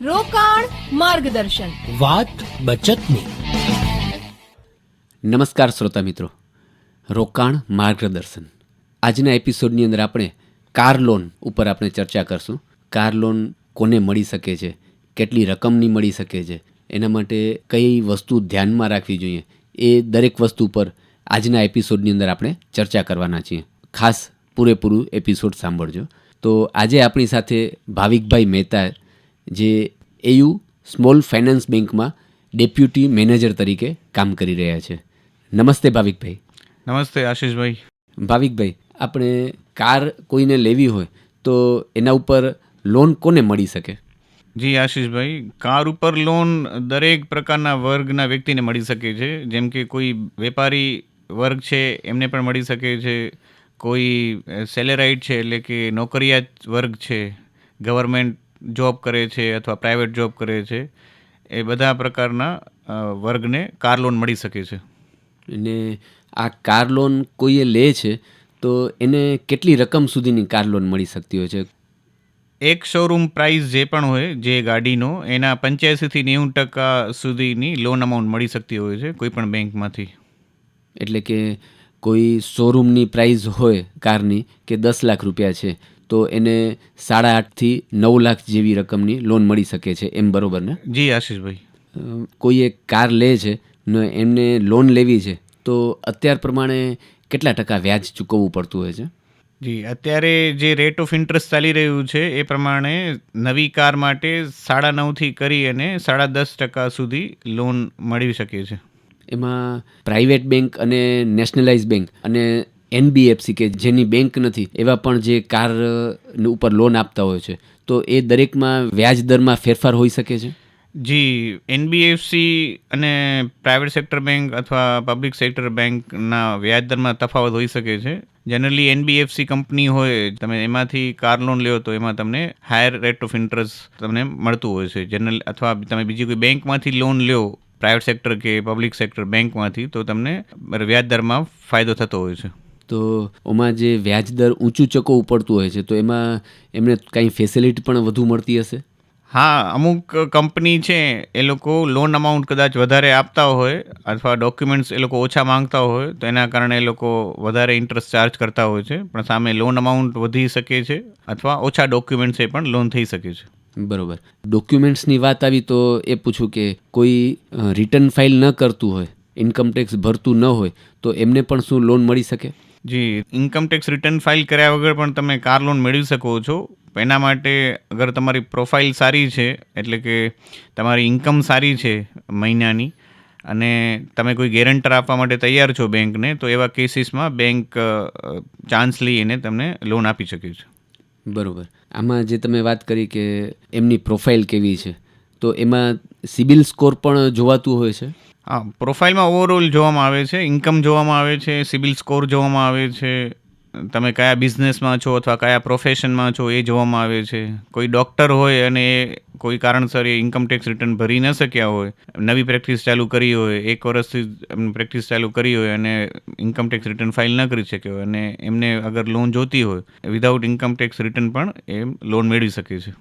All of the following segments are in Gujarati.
રોકાણ માર્ગદર્શન. વાત બચતની. નમસ્કાર શ્રોતા મિત્રો. રોકાણ માર્ગદર્શન. આજના એપિસોડની અંદર આપણે કાર લોન ઉપર આપણે ચર્ચા કરશું. કાર લોન કોને મળી શકે છે? કેટલી રકમની મળી શકે છે? એના માટે કઈ વસ્તુ ધ્યાનમાં રાખવી જોઈએ? એ દરેક વસ્તુ પર આજના એપિસોડની અંદર આપણે ચર્ચા કરવાના છીએ. ખાસ પૂરેપૂરું એપિસોડ સાંભળજો. તો આજે આપણી સાથે ભાવિકભાઈ મહેતા જે એયુ સ્મોલ ફાઇનાન્સ બેંકમાં ડેપ્યુટી મેનેજર તરીકે કામ કરી રહ્યા છે. નમસ્તે ભાવિકભાઈ. નમસ્તે આશીષભાઈ. ભાવિકભાઈ આપણે કાર કોઈને લેવી હોય તો એના ઉપર લોન કોને મળી શકે? જી આશીષભાઈ કાર ઉપર લોન દરેક પ્રકારના વર્ગના વ્યક્તિને મળી શકે છે. જેમ કે કોઈ વેપારી વર્ગ છે એમને પણ મળી શકે છે. કોઈ સેલેરાઇટ છે એટલે કે નોકરિયાત વર્ગ છે ગવર્મેન્ટ જોબ કરે છે અથવા પ્રાઇવેટ જોબ કરે છે એ બધા પ્રકારના વર્ગને કાર લોન મળી શકે છે. અને આ કાર લોન કોઈએ લે છે તો એને કેટલી રકમ સુધીની કાર લોન મળી શકતી હોય છે? એક શોરૂમ પ્રાઇસ જે પણ હોય જે ગાડીનો એના પંચ્યાસીથી નેવું ટકા સુધીની લોન અમાઉન્ટ મળી શકતી હોય છે કોઈ પણ બેંકમાંથી. એટલે કે કોઈ શોરૂમની પ્રાઇસ હોય કારની કે દસ લાખ રૂપિયા છે તો એને સાડા આઠથી નવ લાખ જેવી રકમની લોન મળી શકે છે એમ બરોબર ને? જી આશીષભાઈ. કોઈ એક કાર લે છે ને એમને લોન લેવી છે તો અત્યાર પ્રમાણે કેટલા ટકા વ્યાજ ચૂકવવું પડતું હોય છે? જી અત્યારે જે રેટ ઓફ ઇન્ટરેસ્ટ ચાલી રહ્યું છે એ પ્રમાણે નવી કાર માટે સાડા નવથી કરી અને સાડા દસ ટકા સુધી લોન મળી શકે છે. એમાં પ્રાઇવેટ બેંક અને નેશનલાઇઝ બેંક અને એનબીએફસી કે જેની બેંક નથી, એવા પણ જે કાર ઉપર લોન આપતા હોય છે, તો એ દરેકમાં વ્યાજ દરમાં ફેરફાર હોઈ શકે છે? જી, એનબીએફસી અને પ્રાઇવેટ સેક્ટર બેંક અથવા પબ્લિક સેક્ટર બેંકના વ્યાજ દરમાં તફાવત હોઈ શકે છે. જનરલી એનબીએફસી કંપની હોય, તમે એમાંથી કાર લોન લ્યો તો એમાં તમને હાયર રેટ ઓફ ઇન્ટરેસ્ટ તમને મળતું હોય છે. જનરલ અથવા તમે બીજી કોઈ બેંકમાંથી લોન લ્યો, પ્રાઇવેટ સેક્ટર કે પબ્લિક સેક્ટર બેંકમાંથી, તો તમને વ્યાજ દરમાં ફાયદો થતો હોય છે. તો ઓમાં જે વ્યાજ દર ઊંચું ચકો પડતું હોય છે તો એમાં એમને કાંઈ ફેસિલિટી પણ વધુ મળતી હશે? હા અમુક કંપની છે એ લોકો લોન અમાઉન્ટ કદાચ વધારે આપતા હોય અથવા ડોક્યુમેન્ટ્સ એ લોકો ઓછા માંગતા હોય તો એના કારણે એ લોકો વધારે ઇન્ટરેસ્ટ ચાર્જ કરતા હોય છે પણ સામે લોન અમાઉન્ટ વધી શકે છે અથવા ઓછા ડોક્યુમેન્ટ્સે પણ લોન થઈ શકે છે. બરોબર. ડોક્યુમેન્ટ્સની વાત આવી તો એ પૂછું કે કોઈ રિટર્ન ફાઇલ ન કરતું હોય ઇન્કમટેક્સ ભરતું ન હોય તો એમને પણ શું લોન મળી શકે? જી ઇન્કમ ટેક્સ રિટર્ન ફાઇલ કર્યા વગર પણ તમે કાર લોન મેળવી શકો છો. એના માટે અગર તમારી પ્રોફાઇલ સારી છે, એટલે કે તમારી ઇન્કમ સારી છે મહિનાની, અને તમે કોઈ ગેરંટર આપવા માટે તૈયાર છો બેંકને, તો એવા કેસીસમાં બેંક ચાન્સ લઈને તમને લોન આપી શકે છે. બરાબર. આમાં જે તમે વાત કરી કે એમની પ્રોફાઇલ કેવી છે, તો એમાં સિબિલ સ્કોર પણ જોવાતું હોય છે? હા, પ્રોફાઇલમાં ઓવરઓલ જોવામાં આવે છે ઇન્કમ જોવામાં આવે છે સિબિલ સ્કોર જોવામાં આવે છે, તમે કયા બિઝનેસમાં છો અથવા કયા પ્રોફેશનમાં છો એ જોવામાં આવે છે. કોઈ ડૉક્ટર હોય અને એ કોઈ કારણસર એ ઇન્કમટેક્સ રિટર્ન ભરી ન શક્યા હોય, નવી પ્રેક્ટિસ ચાલુ કરી હોય, એક વર્ષથી પ્રેક્ટિસ ચાલુ કરી હોય અને ઇન્કમટેક્સ રિટર્ન ફાઇલ ન કરી શક્યો હોય અને એમને અગર લોન જોતી હોય વિધાઉટ ઇન્કમટેક્સ રિટર્ન પણ એ લોન મેળવી શકે છે.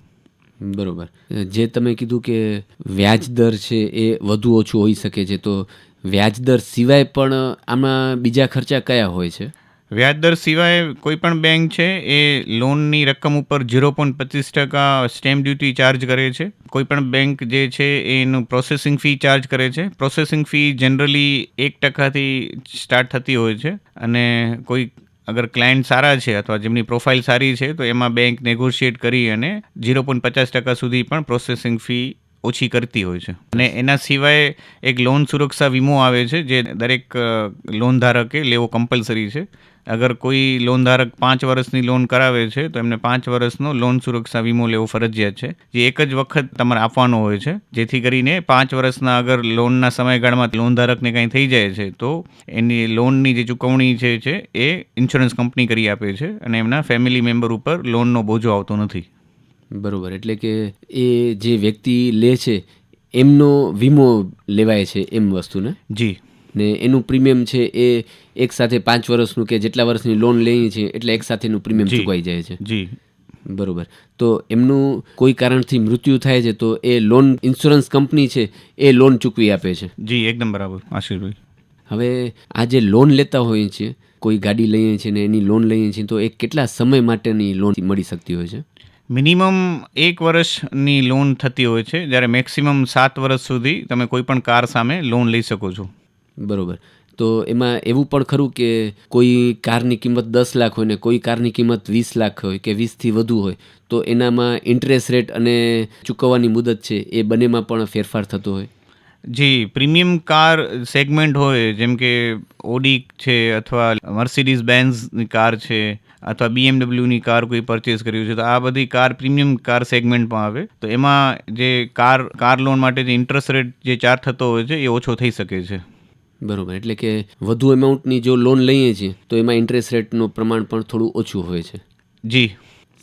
બરોબર. જે તમે કીધું કે વ્યાજ દર છે એ વધુ ઓછું હોઈ શકે છે, તો વ્યાજ દર સિવાય પણ આમાં બીજા ખર્ચા કયા હોય છે? વ્યાજદર સિવાય કોઈ પણ બેંક છે એ લોનની રકમ ઉપર ઝીરો પોઈન્ટ પચીસ ટકા સ્ટેમ્પ ડ્યુટી ચાર્જ કરે છે. કોઈ પણ બેંક જે છે એનું પ્રોસેસિંગ ફી ચાર્જ કરે છે. પ્રોસેસિંગ ફી જનરલી એક ટકાથી સ્ટાર્ટ થતી હોય છે અને કોઈ અગર ક્લાયન્ટ સારા છે અથવા જેમની પ્રોફાઇલ સારી છે, તો એમાં બેંક નેગોશિએટ કરી અને ઝીરો પોઈન્ટ પચાસ ટકા સુધી પણ પ્રોસેસિંગ ફી ઓછી કરતી હોય છે. અને એના સિવાય એક લોન સુરક્ષા વીમો આવે છે, જે દરેક લોન ધારકે લેવો કમ્પલસરી છે. અગર કોઈ લોન ધારક પાંચ વર્ષની લોન કરાવે છે તો એમને પાંચ વર્ષનો લોન સુરક્ષા વીમો લેવો ફરજિયાત છે જે એક જ વખત તમારે આપવાનો હોય છે. જેથી કરીને પાંચ વર્ષના અગર લોનના સમયગાળામાં લોન ધારકને કંઈ થઈ જાય છે તો એની લોનની જે ચૂકવણી છે છે એ ઇન્સ્યોરન્સ કંપની કરી આપે છે અને એમના ફેમિલી મેમ્બર ઉપર લોનનો બોજો આવતો નથી. બરાબર. એટલે કે એ જે વ્યક્તિ લે છે એમનો વીમો લેવાય છે એમ વસ્તુને? જી. ને એનું પ્રીમિયમ છે એ એક સાથે પાંચ વર્ષનું કે જેટલા વર્ષની લોન લઈએ છીએ એટલે એક સાથેનું પ્રીમિયમ ચૂકવાઈ જાય છે. જી. બરોબર. તો એમનું કોઈ કારણથી મૃત્યુ થાય છે તો એ લોન ઇન્સ્યોરન્સ કંપની છે એ લોન ચૂકવી આપે છે. જી એકદમ બરાબર. આશીષભાઈ હવે આ જે લોન લેતા હોઈએ છીએ કોઈ ગાડી લઈએ છીએ ને એની લોન લઈએ છીએ તો એ કેટલા સમય માટેની લોન મળી શકતી હોય છે? મિનિમમ એક વર્ષની લોન થતી હોય છે જ્યારે મેક્સિમમ સાત વર્ષ સુધી તમે કોઈ પણ કાર સામે લોન લઈ શકો છો. બરોબર. તો એમાં એવું પણ ખરું કે કોઈ કારની કિંમત દસ લાખ હોય ને કોઈ કારની કિંમત વીસ લાખ હોય કે વીસથી વધુ હોય, તો એનામાં ઇન્ટરેસ્ટ રેટ અને ચૂકવવાની મુદત છે એ બંનેમાં પણ ફેરફાર થતો હોય? જી, પ્રીમિયમ કાર સેગમેન્ટ હોય, જેમ કે ઓડી છે અથવા મર્સિડીઝ બેન્ઝની કાર છે અથવા બીએમડબ્લ્યુની કાર કોઈ પરચેસ કર્યું છે, તો આ બધી કાર પ્રીમિયમ કાર સેગમેન્ટમાં આવે. તો એમાં જે કાર કાર લોન માટે જે ઇન્ટરેસ્ટ રેટ જે ચાર્જ થતો હોય છે એ ઓછો થઈ શકે છે. બરોબર એટલે કે વધુ એમાઉન્ટની જો લોન લઈએ છીએ તો એમાં ઇન્ટરેસ્ટ રેટનું પ્રમાણ પણ થોડું ઓછું હોય છે. જી.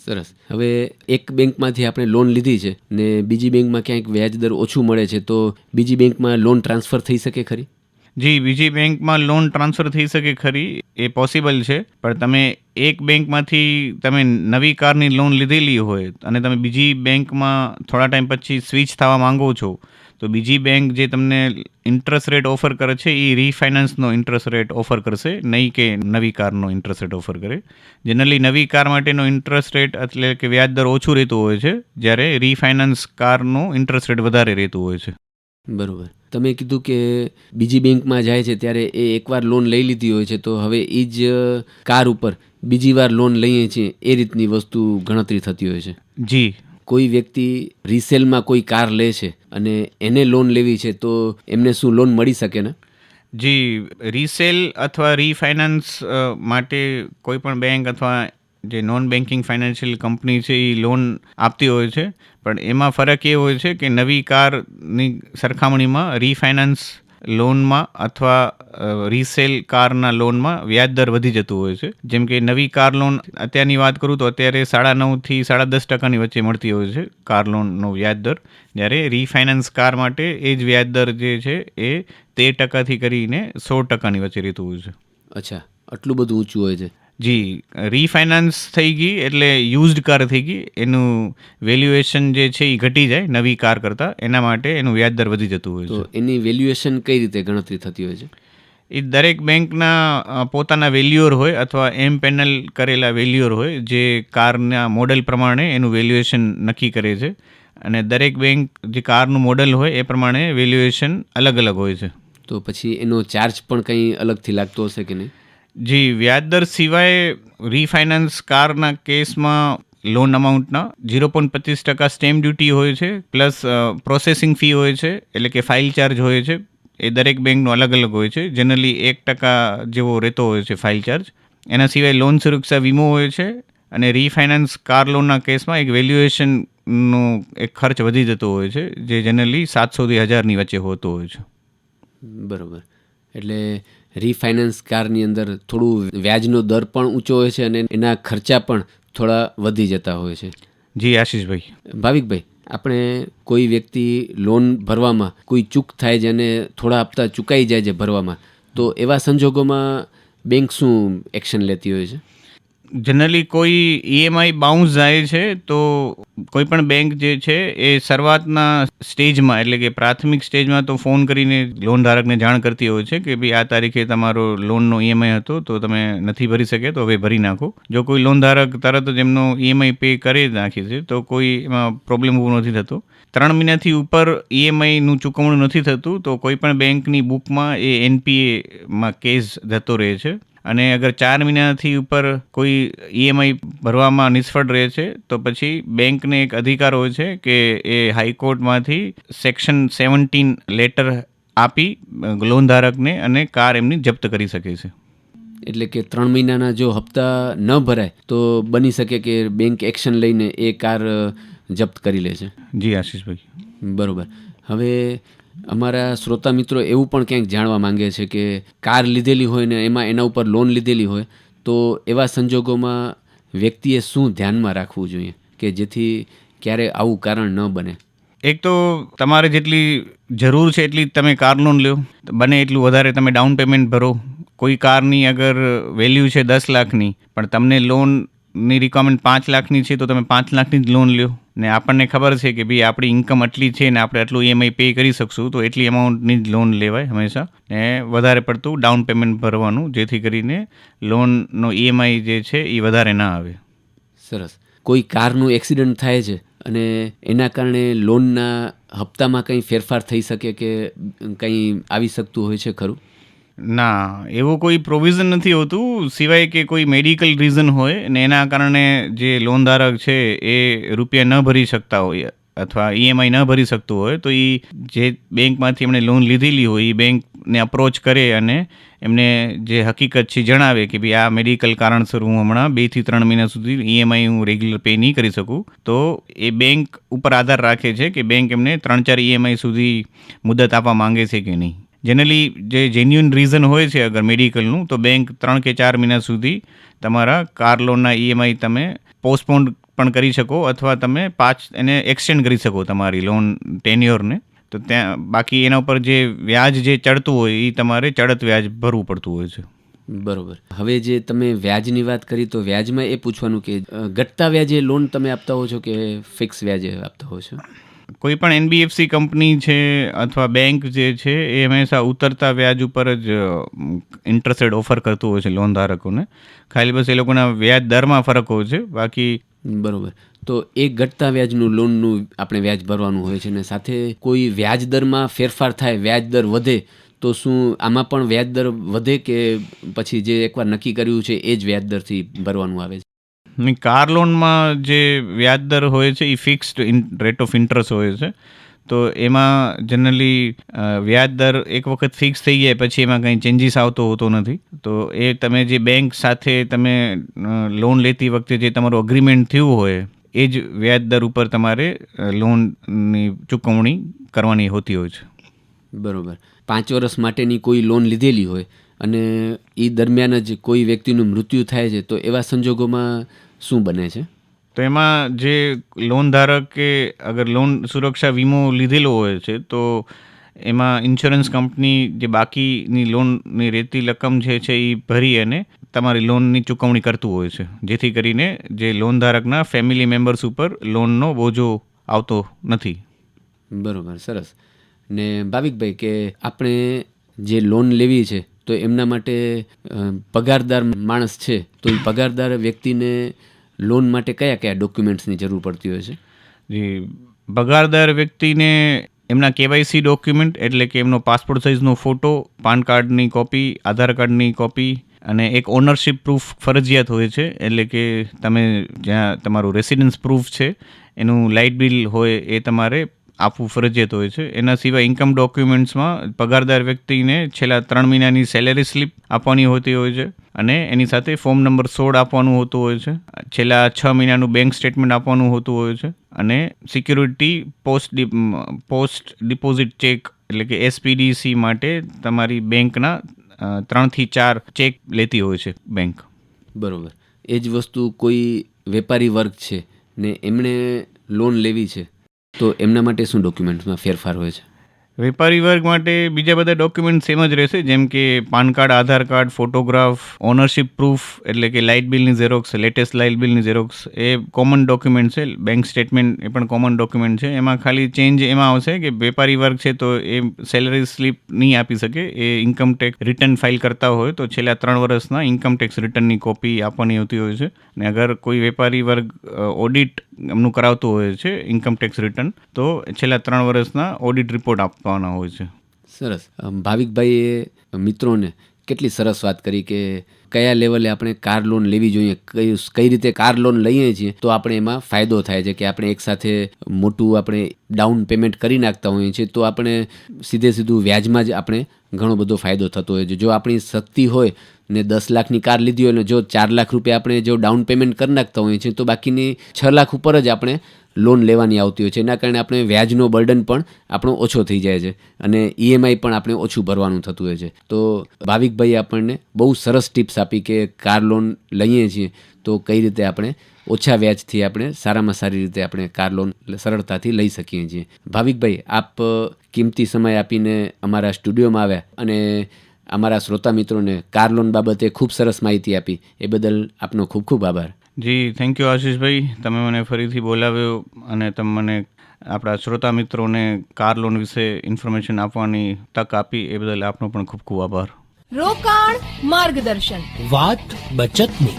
સરસ. હવે એક બેંકમાંથી આપણે લોન લીધી છે ને બીજી બેંકમાં ક્યાંક વ્યાજ દર ઓછું મળે છે તો બીજી બેંકમાં લોન ટ્રાન્સફર થઈ શકે ખરી? જી બીજી બેંકમાં લોન ટ્રાન્સફર થઈ શકે ખરી એ પોસિબલ છે. પણ તમે એક બેંકમાંથી તમે નવી કારની લોન લીધેલી હોય અને તમે બીજી બેંકમાં થોડા ટાઈમ પછી સ્વિચ થવા માંગો છો તો બીજી બેંક જે તમને ઇન્ટરેસ્ટ રેટ ઓફર કરે છે એ રીફાઇનાન્સનો ઇન્ટરેસ્ટ રેટ ઓફર કરશે નહીં કે નવી કારનો ઇન્ટરેસ્ટ રેટ ઓફર કરે. જનરલી નવી કાર માટેનો ઇન્ટરેસ્ટ રેટ એટલે કે વ્યાજ દર ઓછું રહેતું હોય છે જ્યારે રીફાઇનાન્સ કારનો ઇન્ટરેસ્ટ રેટ વધારે રહેતું હોય છે. બરાબર. તમે કીધું કે બીજી બેંકમાં જાય છે ત્યારે એ એકવાર લોન લઈ લીધી હોય છે તો હવે એ જ કાર ઉપર બીજી વાર લોન લઈએ છીએ એ રીતની વસ્તુ ગણતરી થતી હોય છે. જી. કોઈ વ્યક્તિ રિસેલમાં કોઈ કાર લે છે અને એને લોન લેવી છે, તો એમને શું લોન મળી શકે ને? જી રીસેલ અથવા રીફાઇનાન્સ માટે કોઈ પણ બેંક અથવા જે નોન બેન્કિંગ ફાઇનાન્શિયલ કંપની છે એ લોન આપતી હોય છે. પણ એમાં ફરક એ હોય છે કે નવી કારની સરખામણીમાં રીફાઇનાન્સ લોનમાં અથવા રીસેલ કારના લોનમાં વ્યાજ દર વધી જતું હોય છે. જેમ કે નવી કાર લોન અત્યારની વાત કરું તો અત્યારે સાડા નવથી સાડા દસ ટકાની વચ્ચે મળતી હોય છે કાર લોનનો વ્યાજ દર. જ્યારે રીફાઇનાન્સ કાર માટે એ જ વ્યાજ દર જે છે એ તેર ટકાથી કરીને સોળ ટકાની વચ્ચે રહેતું હોય છે. અચ્છા. આટલું બધું ઊંચું હોય છે. જી રીફાઇનાન્સ થઈ ગઈ એટલે યુઝડ કાર થઈ ગઈ. એનું વેલ્યુએશન જે છે એ ઘટી જાય નવી કાર કરતાં. એના માટે એનું વ્યાજ દર વધી જતું હોય તો છે. એની વેલ્યુએશન કઈ રીતે ગણતરી થતી હોય છે? એ દરેક બેંકના પોતાના વેલ્યુઅર હોય અથવા એમ પેનલ કરેલા વેલ્યુઅર હોય જે કારના મોડેલ પ્રમાણે એનું વેલ્યુએશન નક્કી કરે છે. અને દરેક બેંક જે કારનું મોડેલ હોય એ પ્રમાણે વેલ્યુએશન અલગ અલગ હોય છે. તો પછી એનો ચાર્જ પણ કંઈ અલગથી લાગતો હશે કે નહીં? જી, વ્યાજદર સિવાય રીફાઇનાન્સ કારના કેસમાં લોન અમાઉન્ટના ઝીરો પોઈન્ટ પચીસ ટકા સ્ટેમ્પ ડ્યુટી હોય છે પ્લસ પ્રોસેસિંગ ફી હોય છે, એટલે કે ફાઇલ ચાર્જ હોય છે, એ દરેક બેંકનો અલગ અલગ હોય છે. જનરલી એક ટકા જેવો રહેતો હોય છે ફાઇલ ચાર્જ એના સિવાય લોન સુરક્ષા વીમો હોય છે અને રીફાઇનાન્સ કાર લોનના કેસમાં એક વેલ્યુએશનનો એક ખર્ચ વધી જતો હોય છે, જે જનરલી સાતસોથી હજારની વચ્ચે હોતો હોય છે. બરાબર. એટલે રીફાઇનાન્સ કારની અંદર થોડું વ્યાજનો દર પણ ઊંચો હોય છે અને એના ખર્ચા પણ થોડા વધી જતા હોય છે. જી આશીષભાઈ. ભાવિકભાઈ આપણે કોઈ વ્યક્તિ લોન ભરવામાં કોઈ ચૂક થાય છે અને થોડા હપ્તા ચૂકાઈ જાય છે ભરવામાં તો એવા સંજોગોમાં બેંક શું એક્શન લેતી હોય છે? જનરલી કોઈ ઈએમઆઈ બાઉન્સ જાય છે, તો કોઈ પણ બેંક જે છે, એ શરૂઆતના સ્ટેજમાં, એટલે કે પ્રાથમિક સ્ટેજમાં તો ફોન કરીને લોન ધારકને જાણ કરતી હોય છે કે ભાઈ આ તારીખે તમારો લોનનો ઈએમઆઈ હતો, તો તમે નથી ભરી શકે, તો હવે ભરી નાખો. જો કોઈ લોન ધારક તરત જ એમનો ઈએમઆઈ પે કરી નાખે છે, તો કોઈ એમાં પ્રોબ્લેમ ઊભો નથી થતો. ત્રણ મહિનાથી ઉપર ઈએમઆઈનું ચૂકવણું નથી થતું, તો કોઈ પણ બેંકની બુકમાં એ એનપીએમાં કેસ જતો રહે છે. અને અગર ચાર મહિનાથી ઉપર કોઈ ઈએમઆઈ ભરવામાં નિષ્ફળ રહે છે તો પછી બેંકને એક અધિકાર હોય છે કે એ હાઈકોર્ટમાંથી સેક્શન સેવન્ટીન લેટર આપી લોન ધારકને અને કાર એમની જપ્ત કરી શકે છે. એટલે કે ત્રણ મહિનાના જો હપ્તા ન ભરાય તો બની શકે કે બેંક એક્શન લઈને એ કાર જપ્ત કરી લે છે. જી આશીષભાઈ. બરોબર. હવે અમારા શ્રોતા મિત્રો એવું પણ ક્યાંક જાણવા માંગે છે કે કાર લીધેલી હોય ને એમાં એના ઉપર લોન લીધેલી હોય, તો એવા સંજોગોમાં વ્યક્તિએ શું ધ્યાનમાં રાખવું જોઈએ કે જેથી ક્યારે આવું કારણ ન બને? એક તો તમારે જેટલી જરૂર છે એટલી તમે કાર લોન લો બને એટલું વધારે તમે ડાઉન પેમેન્ટ ભરો. કોઈ કારની અગર વેલ્યુ છે દસ લાખની, પણ તમને લોન ની રિક્વાયરમેન્ટ પાંચ લાખની છે, તો તમે પાંચ લાખની જ લોન લ્યો. ને આપણને ખબર છે કે ભાઈ આપણી ઇન્કમ આટલી છે ને આપણે આટલું ઈએમઆઈ પે કરી શકશું, તો એટલી અમાઉન્ટની જ લોન લેવાય હંમેશા. ને વધારે પડતું ડાઉન પેમેન્ટ ભરવાનું, જેથી કરીને લોનનો ઈએમઆઈ જે છે એ વધારે ના આવે. સરસ. કોઈ કારનું એક્સિડન્ટ થાય છે અને એના કારણે લોનના હપ્તામાં કંઈ ફેરફાર થઈ શકે કે કંઈ આવી શકતું હોય છે ખરું? ના, એવું કોઈ પ્રોવિઝન નથી હોતું. સિવાય કે કોઈ મેડિકલ રીઝન હોય ને એના કારણે જે લોન ધારક છે એ રૂપિયા ન ભરી શકતા હોય અથવા ઈએમઆઈ ન ભરી શકતું હોય, તો એ જે બેંકમાંથી એમણે લોન લીધેલી હોય એ બેંકને અપ્રોચ કરે અને એમને જે હકીકત છે જણાવે કે ભાઈ આ મેડિકલ કારણસર હું હમણાં બેથી ત્રણ મહિના સુધી ઈએમઆઈ હું રેગ્યુલર પે નહીં કરી શકું. તો એ બેંક ઉપર આધાર રાખે છે કે બેંક એમને ત્રણ ચાર ઈએમઆઈ સુધી મુદત આપવા માંગે છે કે નહીં. જનરલી જે જેન્યુન રીઝન હોય છે અગર મેડિકલનું તો બેંક ત્રણ કે ચાર મહિના સુધી તમારા કાર લોનના ઈએમઆઈ તમે પોસ્ટપોન્ડ પણ કરી શકો અથવા તમે પાંચ એને એક્સટેન્ડ કરી શકો તમારી લોન ટેન્યોરને તો ત્યાં બાકી એના ઉપર જે વ્યાજ જે ચડતું હોય એ તમારે ચડત વ્યાજ ભરવું પડતું હોય છે. બરોબર. હવે જે તમે વ્યાજની વાત કરી, તો વ્યાજમાં એ પૂછવાનું કે ઘટતા વ્યાજે લોન તમે આપતા હો છો કે ફિક્સ વ્યાજે આપતા હો છો? કોઈ પણ એનબીએફસી કંપની છે અથવા બેંક જે છે, એ હંમેશા ઉતરતા વ્યાજ ઉપર જ ઇન્ટરેસ્ટેડ ઓફર કરતું હોય છે લોન ધારકોને. ખાલી બસ એ લોકોના વ્યાજ દરમાં ફરક હોય છે. બાકી બરોબર. તો એ ઘટતા વ્યાજનું લોનનું આપણે વ્યાજ ભરવાનું હોય છે ને સાથે કોઈ વ્યાજ દરમાં ફેરફાર થાય, વ્યાજ દર વધે, તો શું આમાં પણ વ્યાજ દર વધે કે પછી જે એકવાર નક્કી કર્યું છે એ જ વ્યાજ દરથી ભરવાનું આવે છે? કાર લોનમાં જે વ્યાજ દર હોય છે એ ફિક્સ્ડ રેટ ઓફ ઇન્ટરેસ્ટ હોય છે. તો એમાં જનરલી વ્યાજ દર એક વખત ફિક્સ થઈ જાય, પછી એમાં કંઈ ચેન્જીસ આવતો હોતો નથી. તો એ તમે જે બેંક સાથે તમે લોન લેતી વખતે જે તમારું અગ્રીમેન્ટ થયું હોય, એ જ વ્યાજ દર ઉપર તમારે લોનની ચૂકવણી કરવાની હોતી હોય છે. બરાબર. પાંચ વર્ષ માટેની કોઈ લોન લીધેલી હોય અને એ દરમિયાન જ કોઈ વ્યક્તિનું મૃત્યુ થાય છે તો એવા સંજોગોમાં શું બને છે? તો એમાં જે લોન ધારકે અગર લોન સુરક્ષા વીમો લીધેલો હોય છે તો એમાં ઇન્સ્યોરન્સ કંપની જે બાકીની લોનની રહેતી રકમ જે છે એ ભરી અને તમારી લોનની ચૂકવણી કરતું હોય છે. જેથી કરીને જે લોન ધારકના ફેમિલી મેમ્બર્સ ઉપર લોનનો બોજો આવતો નથી. બરાબર સરસ. ને ભાવિકભાઈ કે આપણે જે લોન લેવી છે તો એમના માટે પગારદાર માણસ છે, તો એ પગારદાર વ્યક્તિને લોન માટે કયા કયા ડોક્યુમેન્ટ્સની જરૂર પડતી હોય છે? જે, પગારદાર વ્યક્તિને એમના કેવાયસી ડોક્યુમેન્ટ એટલે કે એમનો પાસપોર્ટ સાઇઝનો ફોટો, પાન કાર્ડની કોપી, આધાર કાર્ડની કોપી અને એક ઓનરશિપ પ્રૂફ ફરજિયાત હોય છે. એટલે કે તમે જ્યાં તમારું રેસિડન્સ પ્રૂફ છે, એનું લાઇટ બિલ હોય એ તમારે આપવું ફરજિયાત હોય છે. એના સિવાય ઇન્કમ ડોક્યુમેન્ટ્સમાં પગારદાર વ્યક્તિને છેલ્લા ત્રણ મહિનાની સેલેરી સ્લિપ આપવાની હોતી હોય છે અને એની સાથે ફોર્મ નંબર સોળ આપવાનું હોતું હોય છે. છેલ્લા છ મહિનાનું બેંક સ્ટેટમેન્ટ આપવાનું હોતું હોય છે અને security post post deposit cheque એટલે કે એસપીડીસી માટે તમારી બેંકના ત્રણથી ચાર ચેક લેતી હોય છે બેંક બરાબર. એ જ વસ્તુ કોઈ વેપારી વર્ગ છે ને એમણે લોન લેવી છે? તો એમના માટે શું ડોક્યુમેન્ટમાં ફેરફાર હોય છે? વેપારી વર્ગ માટે બીજા બધા ડોક્યુમેન્ટ સેમ જ રહેશે, જેમ કે PAN card, Aadhaar card photograph ownership proof એટલે કે લાઇટ બિલની ઝેરોક્સ લેટેસ્ટ લાઇટ બિલની ઝેરોક્સ એ કોમન ડોક્યુમેન્ટ છે. બેંક સ્ટેટમેન્ટ એ પણ કોમન ડોક્યુમેન્ટ છે. એમાં ખાલી ચેન્જ એમાં આવશે કે વેપારી વર્ગ છે તો એ સેલરી સ્લીપ નહીં આપી શકે. એ ઇન્કમ ટેક્સ રિટર્ન ફાઇલ કરતા હોય તો છેલ્લા ત્રણ વર્ષના ઇન્કમ ટેક્સ રિટર્નની કોપી આપવાની હોતી હોય છે. અને અગર કોઈ વેપારી વર્ગ ઓડિટ એમનું કરાવતું હોય છે ઇન્કમ ટેક્સ રિટર્ન તો છેલ્લા ત્રણ વર્ષના ઓડિટ રિપોર્ટ આપવાના હોય છે. સરસ. ભાવિકભાઈએ, મિત્રોને કેટલી સરસ વાત કરી કે કયા લેવલે આપણે કાર લોન લેવી જોઈએ, કઈ કઈ રીતે કાર લોન લઈએ છીએ, તો આપણે એમાં ફાયદો થાય છે કે આપણે એકસાથે મોટું આપણે ડાઉન પેમેન્ટ કરી નાખતા હોઈએ છીએ, તો આપણે સીધે સીધું વ્યાજમાં જ આપણે ઘણો બધો ફાયદો થતો હોય છે. જો આપણી શક્તિ હોય ને દસ લાખની કાર લીધી હોય ને જો ચાર લાખ રૂપિયા આપણે જો ડાઉન પેમેન્ટ કરી નાખતા હોઈએ છીએ, તો બાકીની છ લાખ ઉપર જ આપણે લોન લેવાની આવતી હોય છે. એના કારણે આપણે વ્યાજનો બર્ડન પણ આપણો ઓછો થઈ જાય છે અને ઈએમઆઈ પણ આપણે ઓછું ભરવાનું થતું હોય છે. તો ભાવિકભાઈ આપણને બહુ સરસ ટિપ્સ આપી કે કાર લોન લઈએ છીએ તો કઈ રીતે આપણે ઓછા વ્યાજથી આપણે સારામાં સારી રીતે આપણે કાર લોન સરળતાથી લઈ શકીએ છીએ. ભાવિકભાઈ, આપ કિંમતી સમય આપીને અમારા સ્ટુડિયોમાં આવ્યા અને અમારા શ્રોતા મિત્રોને કાર લોન બાબતે ખૂબ સરસ માહિતી આપી. એ બદલ આપનો ખૂબ ખૂબ આભાર. જી થેન્ક યુ આશીષભાઈ. તમે મને ફરીથી બોલાવ્યો અને તમે મને આપણા શ્રોતા મિત્રોને કાર લોન વિશે ઇન્ફોર્મેશન આપવાની તક આપી એ બદલ આપનો પણ ખૂબ ખૂબ આભાર. રોકાણ માર્ગદર્શન. વાત બચતની.